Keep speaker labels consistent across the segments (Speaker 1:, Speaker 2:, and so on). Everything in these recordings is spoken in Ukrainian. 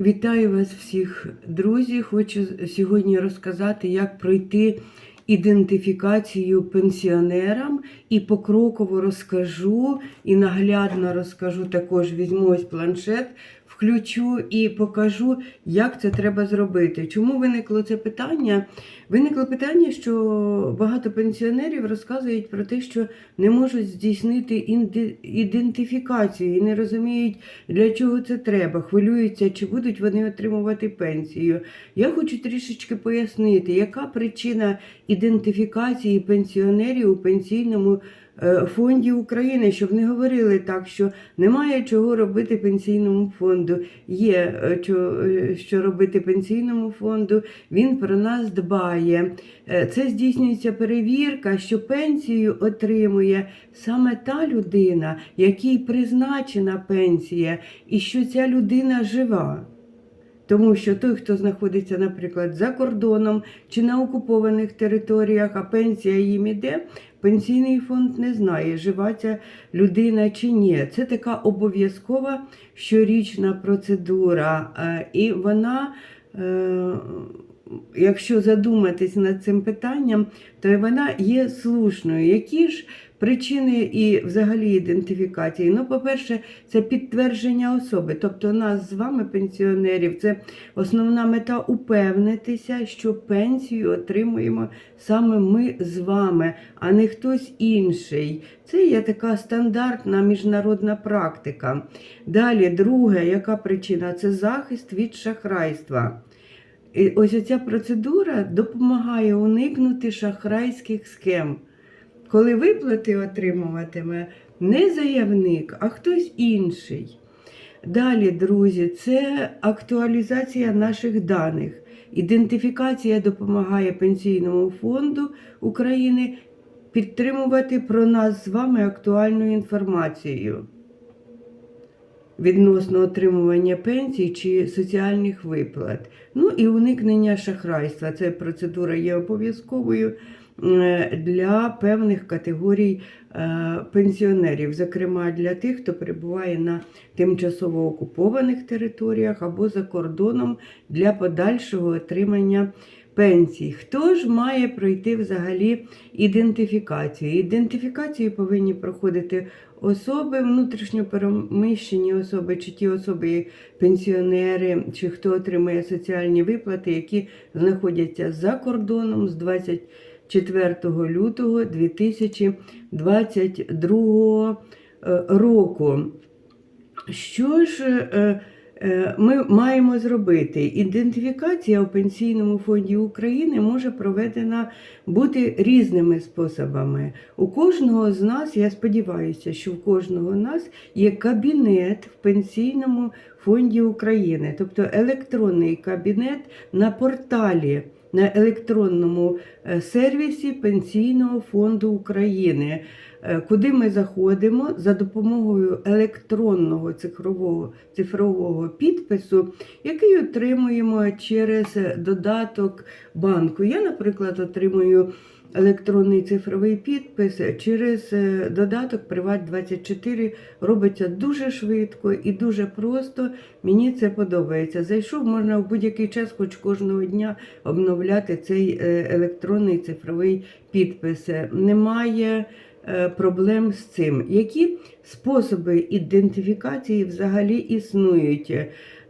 Speaker 1: Вітаю вас всіх, друзі. Хочу сьогодні розказати, як пройти ідентифікацію пенсіонерам і покроково розкажу, і наглядно розкажу, також візьму ось планшет, включу і покажу, як це треба зробити. Чому виникло це питання? Виникло питання, що багато пенсіонерів розказують про те, що не можуть здійснити ідентифікацію і не розуміють, для чого це треба. Хвилюються, чи будуть вони отримувати пенсію. Я хочу трішечки пояснити, яка причина ідентифікації пенсіонерів у пенсійному е, фонді України, щоб не говорили так, що немає чого робити пенсійному фонду. Є е, е, що робити пенсійному фонду. Він про нас дбає. Це здійснюється перевірка, що пенсію отримує саме та людина, якій призначена пенсія, і що ця людина жива. Тому що той, хто знаходиться, наприклад, за кордоном чи на окупованих територіях, а пенсія їм іде, пенсійний фонд не знає, жива ця людина чи ні. Це така обов'язкова щорічна процедура. е, І вона, е, якщо задуматись над цим питанням, то вона є слушною. Які ж причини і взагалі ідентифікації? Ну, по-перше, це підтвердження особи, тобто нас з вами, пенсіонерів, це основна мета упевнитися, що пенсію отримуємо саме ми з вами, а не хтось інший. Це є така стандартна міжнародна практика. Далі, друге, яка причина? Це захист від шахрайства. І ось ця процедура допомагає уникнути шахрайських схем. Коли виплати отримуватиме не заявник, а хтось інший. Далі, друзі, це актуалізація наших даних. Ідентифікація допомагає Пенсійному фонду України підтримувати про нас з вами актуальну інформацію відносно отримування пенсій чи соціальних виплат. Ну і уникнення шахрайства. Ця процедура є обов'язковою для певних категорій е, пенсіонерів, зокрема для тих, хто перебуває на тимчасово окупованих територіях або за кордоном для подальшого отримання пенсій. Хто ж має пройти взагалі ідентифікацію? Ідентифікацію повинні проходити особи, внутрішньо переміщені особи, чи ті особи, пенсіонери, чи хто отримує соціальні виплати, які знаходяться за кордоном з 24 лютого 2022 е, року. Що ж е, е, ми маємо зробити? Ідентифікація у Пенсійному фонді України може проведена бути різними способами. У кожного з нас, я сподіваюся, що в кожного з нас є кабінет в Пенсійному фонді України, тобто електронний кабінет на порталі. На електронному е, сервісі Пенсійного фонду України, е, куди ми заходимо за допомогою електронного цифрового, цифрового підпису, який отримуємо через додаток банку. Я, наприклад, отримую електронний цифровий підпис через е, додаток Приват24. Робиться дуже швидко і дуже просто. Мені це подобається. Зайшов, можна в будь-який час, хоч кожного дня, обновляти цей е, електронний цифровий підпис. Немає е, проблем з цим. Які способи ідентифікації взагалі існують?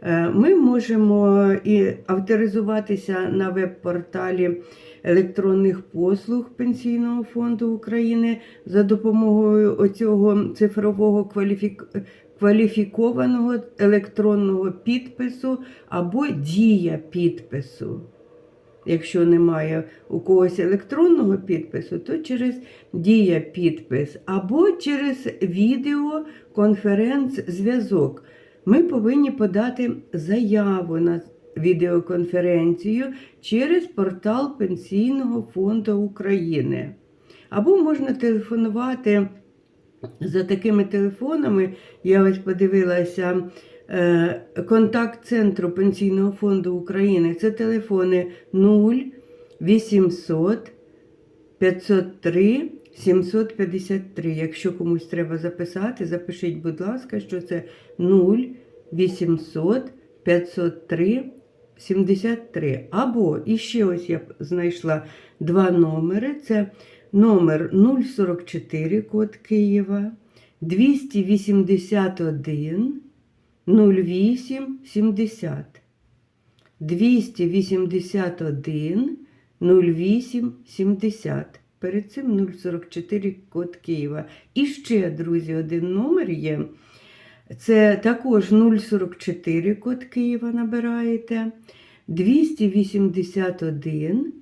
Speaker 1: Е, Ми можемо і авторизуватися на веб-порталі електронних послуг Пенсійного фонду України за допомогою оцього цифрового кваліфік... кваліфікованого електронного підпису або дія підпису. Якщо немає у когось електронного підпису, то через дія підпис або через відеоконференц-зв'язок. Ми повинні подати заяву на відеоконференцію через портал Пенсійного фонду України. Або можна телефонувати за такими телефонами. Я ось подивилася е, контакт центру Пенсійного фонду України. Це телефони 0 800 503 753. Якщо комусь треба записати, запишіть, будь ласка, що це 0 800 503 73. Або іще ось я знайшла два номери. Це номер 044 код Києва, 281 08 70. 281 08 70. Перед цим 044 код Києва. І ще, друзі, один номер є. Це також 044 код Києва набираєте. 281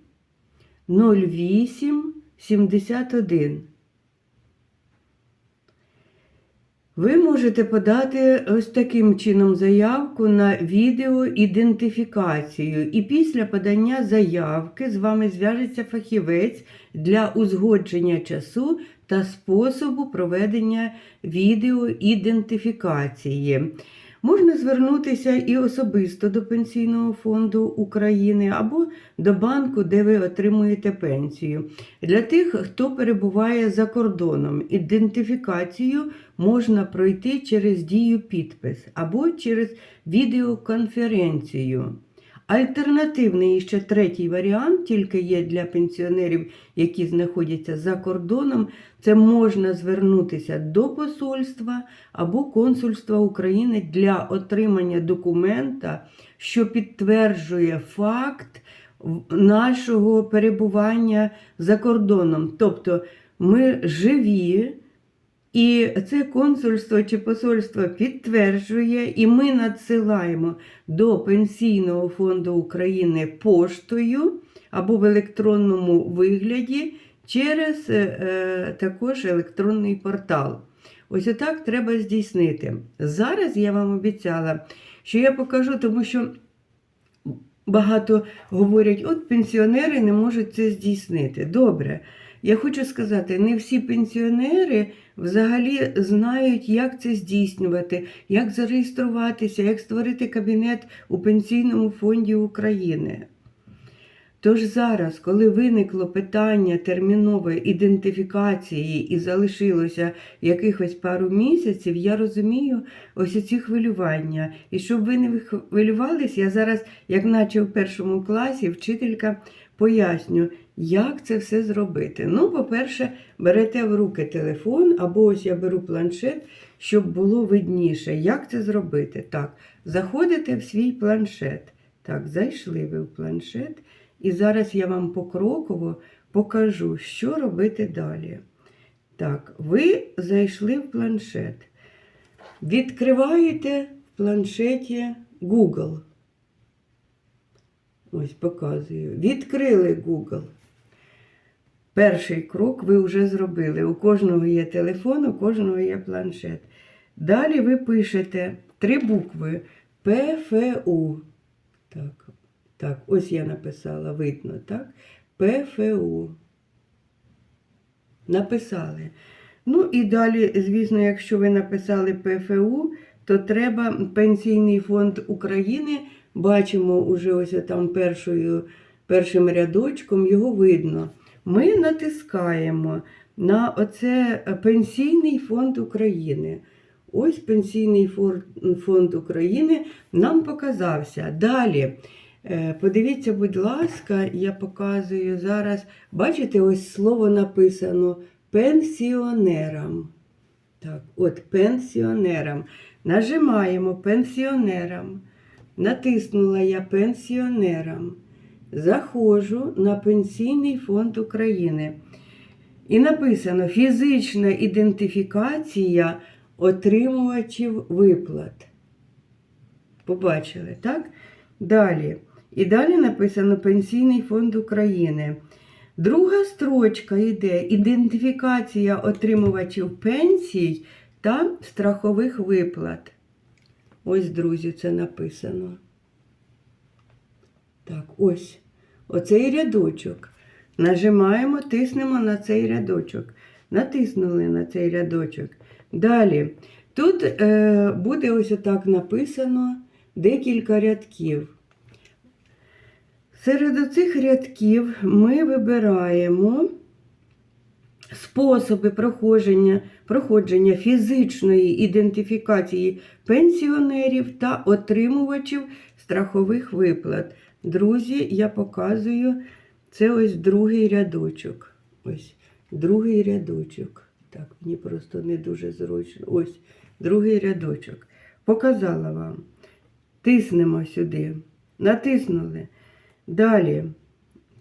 Speaker 1: 08 71. Ви можете подати ось таким чином заявку на відеоідентифікацію. І після подання заявки з вами зв'яжеться фахівець для узгодження часу та способу проведення відеоідентифікації. Можна звернутися і особисто до Пенсійного фонду України або до банку, де ви отримуєте пенсію. Для тих, хто перебуває за кордоном, ідентифікацію можна пройти через дію підпис або через відеоконференцію. Альтернативний ще третій варіант, тільки є для пенсіонерів, які знаходяться за кордоном, це можна звернутися до посольства або консульства України для отримання документа, що підтверджує факт нашого перебування за кордоном. Тобто ми живі. І це консульство чи посольство підтверджує, і ми надсилаємо до Пенсійного фонду України поштою або в електронному вигляді через е, також електронний портал. Ось отак треба здійснити. Зараз я вам обіцяла, що я покажу, тому що багато говорять, от пенсіонери не можуть це здійснити. Добре. Я хочу сказати, не всі пенсіонери взагалі знають, як це здійснювати, як зареєструватися, як створити кабінет у Пенсійному фонді України. Тож зараз, коли виникло питання термінової ідентифікації і залишилося якихось пару місяців, я розумію ось ці хвилювання. І щоб ви не хвилювалися, я зараз, як наче в першому класі, вчителька поясню, як це все зробити. Ну, по-перше, берете в руки телефон, або ось я беру планшет, щоб було видніше, як це зробити. Так, заходите в свій планшет. Так, зайшли ви в планшет. І зараз я вам покроково покажу, що робити далі. Так, ви зайшли в планшет. Відкриваєте в планшеті Google. Ось показую. Відкрили Google. Перший крок ви вже зробили. У кожного є телефон, у кожного є планшет. Далі ви пишете три букви ПФУ. Так, так, ось я написала, видно, так? ПФУ. Написали. Ну і далі, звісно, якщо ви написали ПФУ, то треба Пенсійний фонд України. Бачимо уже ось там першою, першим рядочком, його видно. Ми натискаємо на оце Пенсійний фонд України. Ось Пенсійний фонд України нам показався. Далі. Е, подивіться, будь ласка, я показую зараз. Бачите, ось слово написано пенсіонерам. Так, от пенсіонерам. Нажимаємо пенсіонерам. Натиснула я пенсіонерам. Заходжу на Пенсійний фонд України. І написано фізична ідентифікація отримувачів виплат. Побачили, так? Далі. І далі написано Пенсійний фонд України. Друга строчка йде ідентифікація отримувачів пенсій та страхових виплат. Ось, друзі, це написано. Так, ось. Оцей рядочок. Нажимаємо, тиснемо на цей рядочок. Натиснули на цей рядочок. Далі. Тут е, буде ось отак написано декілька рядків. Серед оцих рядків ми вибираємо способи проходження, проходження фізичної ідентифікації пенсіонерів та отримувачів страхових виплат. Друзі, я показую це ось другий рядочок. Ось другий рядочок. Так, мені просто не дуже зручно. Ось другий рядочок. Показала вам. Тиснемо сюди. Натиснули. Далі.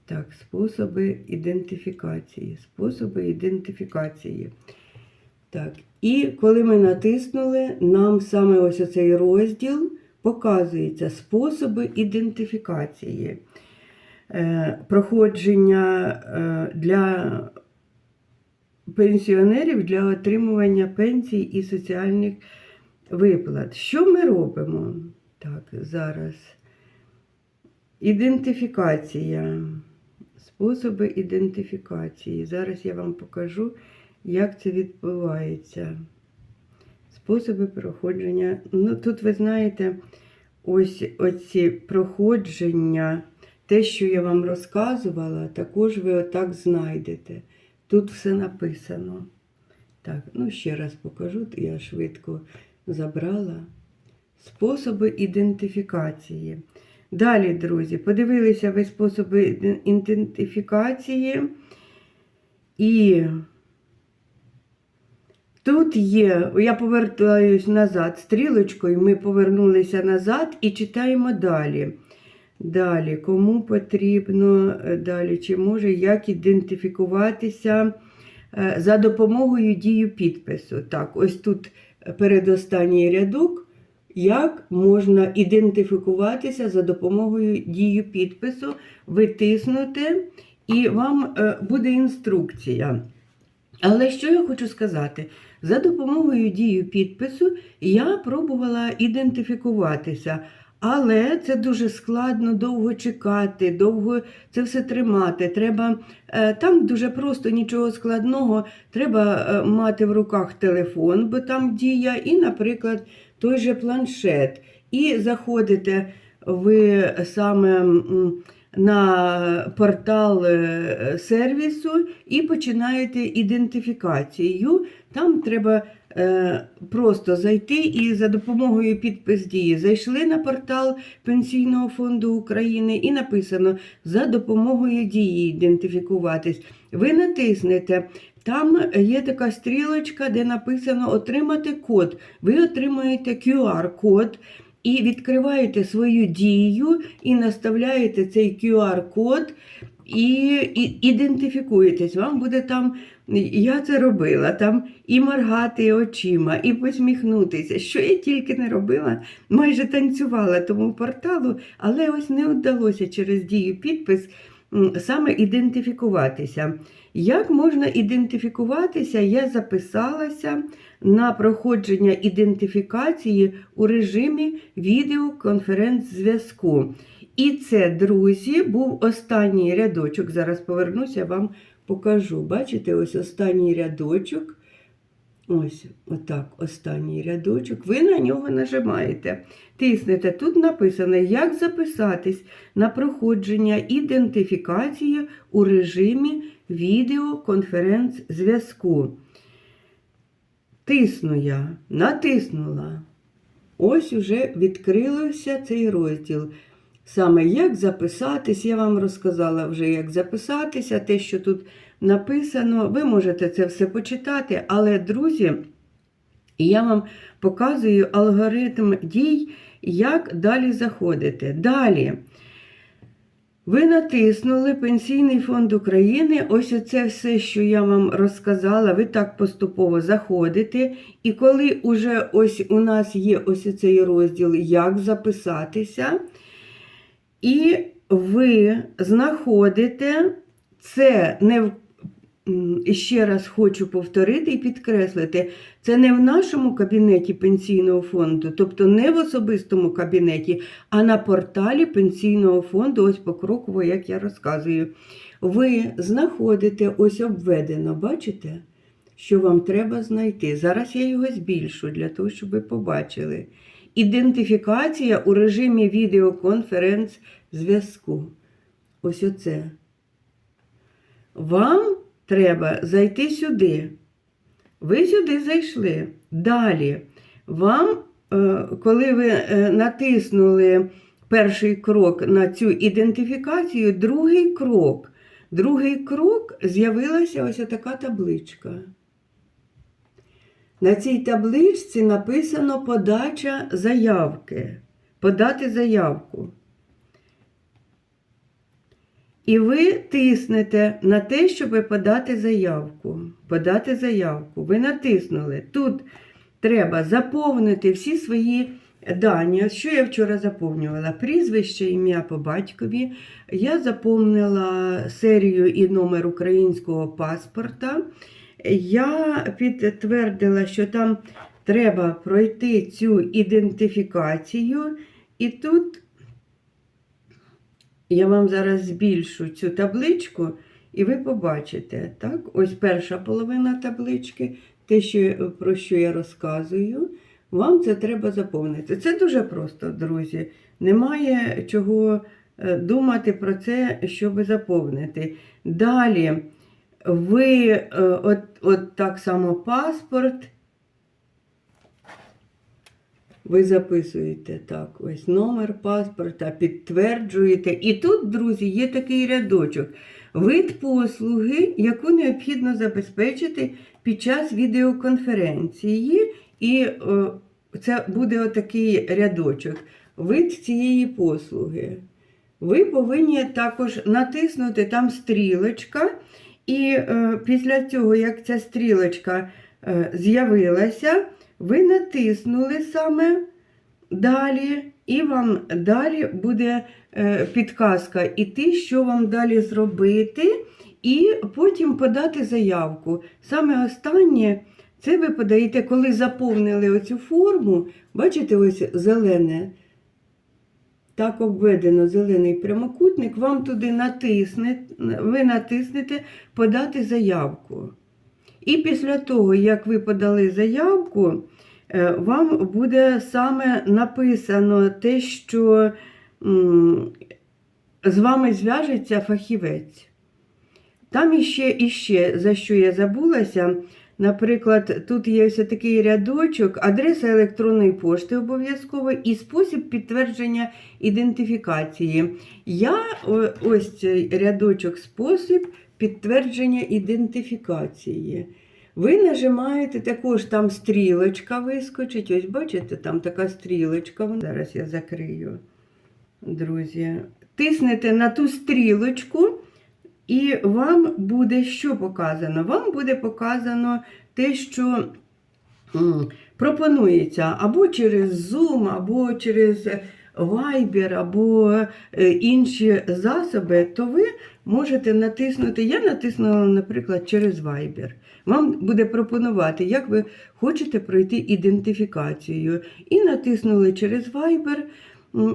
Speaker 1: Так, способи ідентифікації. Способи ідентифікації. Так, і коли ми натиснули, нам саме ось оцей розділ показується способи ідентифікації. Е, проходження е, для пенсіонерів для отримування пенсій і соціальних виплат. Що ми робимо? Так, зараз. Ідентифікація. Способи ідентифікації. Зараз я вам покажу, як це відбувається. Способи проходження. Ну, тут ви знаєте, ось оці проходження, те, що я вам розказувала, також ви отак знайдете. Тут все написано. Так, ну ще раз покажу, я швидко забрала. Способи ідентифікації. Далі, друзі, подивилися ви способи ідентифікації. І тут є, я повертаюсь назад стрілочкою, ми повернулися назад і читаємо далі. Далі, кому потрібно, е, далі, чи може як ідентифікуватися е, за допомогою дію підпису. Так, ось тут передостанній рядок. Як можна ідентифікуватися за допомогою дію підпису, ви тиснете, і вам е, буде інструкція. Але що я хочу сказати? За допомогою дію підпису я пробувала ідентифікуватися, але це дуже складно, довго чекати, довго це все тримати. Треба е, там дуже просто нічого складного. Треба е, мати в руках телефон, бо там дія, і, наприклад, той же планшет. І заходите ви саме на портал е, сервісу і починаєте ідентифікацію. Там треба е, просто зайти і за допомогою підпис дії зайшли на портал Пенсійного фонду України і написано за допомогою дії ідентифікуватись. Ви натиснете. Там є така стрілочка, де написано отримати код. Ви отримаєте QR-код і відкриваєте свою дію і наставляєте цей QR-код і, і ідентифікуєтесь. Вам буде там, я це робила, там і моргати очима, і посміхнутися. Що я тільки не робила, майже танцювала тому порталу, але ось не вдалося через дію підпис саме ідентифікуватися. Як можна ідентифікуватися? Я записалася на проходження ідентифікації у режимі відеоконференц-зв'язку. І це, друзі, був останній рядочок. Зараз повернуся, вам покажу. Бачите, ось останній рядочок. Ось, отак, останній рядочок. Ви на нього нажимаєте. Тиснете. Тут написано, як записатись на проходження ідентифікації у режимі відеоконференц-зв'язку. Тисну я, натиснула. Ось уже відкрився цей розділ. Саме як записатись, я вам розказала вже, як записатися, те, що тут написано. Ви можете це все почитати, але, друзі, я вам показую алгоритм дій, як далі заходити. Далі. Ви натиснули Пенсійний фонд України. Ось оце все, що я вам розказала, ви так поступово заходите. І коли уже ось у нас є ось цей розділ, як записатися, і ви знаходите це не в ще раз хочу повторити і підкреслити, це не в нашому кабінеті пенсійного фонду, тобто не в особистому кабінеті, а на порталі пенсійного фонду, ось покроково, як я розказую. Ви знаходите ось обведено, бачите, що вам треба знайти. Зараз я його збільшу для того, щоб ви побачили. Ідентифікація у режимі відеоконференц-зв'язку. Ось оце. Вам треба зайти сюди. Ви сюди зайшли. Далі. Вам, е, коли ви е, натиснули перший крок на цю ідентифікацію, другий крок. Другий крок з'явилася ось така табличка. На цій табличці написано подача заявки. Подати заявку. І ви тиснете на те, щоб подати заявку. Подати заявку. Ви натиснули. Тут треба заповнити всі свої дані. Що я вчора заповнювала? Прізвище, ім'я по батькові. Я заповнила серію і номер українського паспорта. Я підтвердила, що там треба пройти цю ідентифікацію. І тут я вам зараз збільшу цю табличку, і ви побачите. Так? Ось перша половина таблички, те, що, про що я розказую. Вам це треба заповнити. Це дуже просто, друзі. Немає чого е, думати про це, щоб заповнити. Далі ви е, от, от так само паспорт. Ви записуєте так, ось номер паспорта, підтверджуєте. І тут, друзі, є такий рядочок. Вид послуги, яку необхідно забезпечити під час відеоконференції. І це буде отакий рядочок. Вид цієї послуги. Ви повинні також натиснути там стрілочка. І е, після цього, як ця стрілочка е, з'явилася, ви натиснули саме далі, і вам далі буде е, підказка іти, що вам далі зробити, і потім подати заявку. Саме останнє це ви подаєте, коли заповнили оцю форму, бачите, ось зелене. Так обведено зелений прямокутник, вам туди натисне, ви натиснете подати заявку. І після того, як ви подали заявку, е, вам буде саме написано те, що з вами зв'яжеться фахівець. Там іще, іще, за що я забулася, наприклад, тут є ось такий рядочок, адреса електронної пошти обов'язково і спосіб підтвердження ідентифікації. Я ось цей рядочок спосіб підтвердження ідентифікації. Ви нажимаєте також там стрілочка вискочить. Ось бачите, там така стрілочка. Зараз я закрию, друзі. Тиснете на ту стрілочку, і вам буде що показано? Вам буде показано те, що пропонується або через Zoom, або через Viber, або е, інші засоби, то ви можете натиснути. Я натиснула, наприклад, через Viber. Вам буде пропонувати, як ви хочете пройти ідентифікацію. І натиснули через Viber.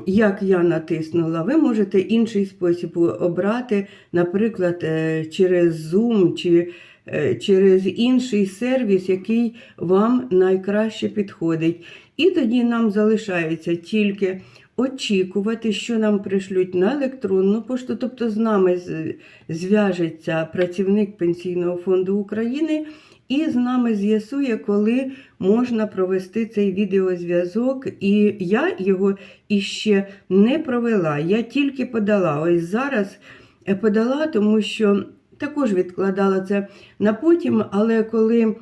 Speaker 1: Як я натиснула, ви можете інший спосіб обрати, наприклад, е, через Zoom чи е, через інший сервіс, який вам найкраще підходить. І тоді нам залишається тільки очікувати, що нам пришлють на електронну пошту, тобто з нами зв'яжеться працівник Пенсійного фонду України. І з нами з'ясує, коли можна провести цей відеозв'язок. І я його іще не провела. Я тільки подала. Ось зараз е, подала, тому що також відкладала це на потім, але коли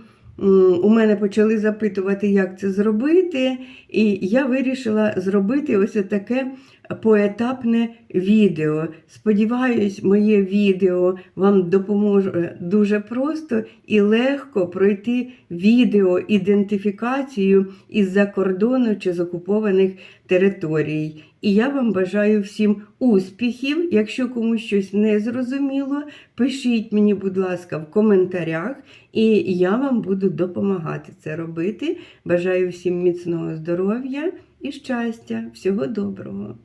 Speaker 1: у мене почали запитувати, як це зробити, і я вирішила зробити ось таке поетапне відео. Сподіваюсь, моє відео вам допоможе дуже просто і легко пройти відеоідентифікацію із-за кордону чи з окупованих територій. І я вам бажаю всім успіхів. Якщо комусь щось не зрозуміло, пишіть мені, будь ласка, в коментарях, і я вам буду допомагати це робити. Бажаю всім міцного здоров'я і щастя. Всього доброго!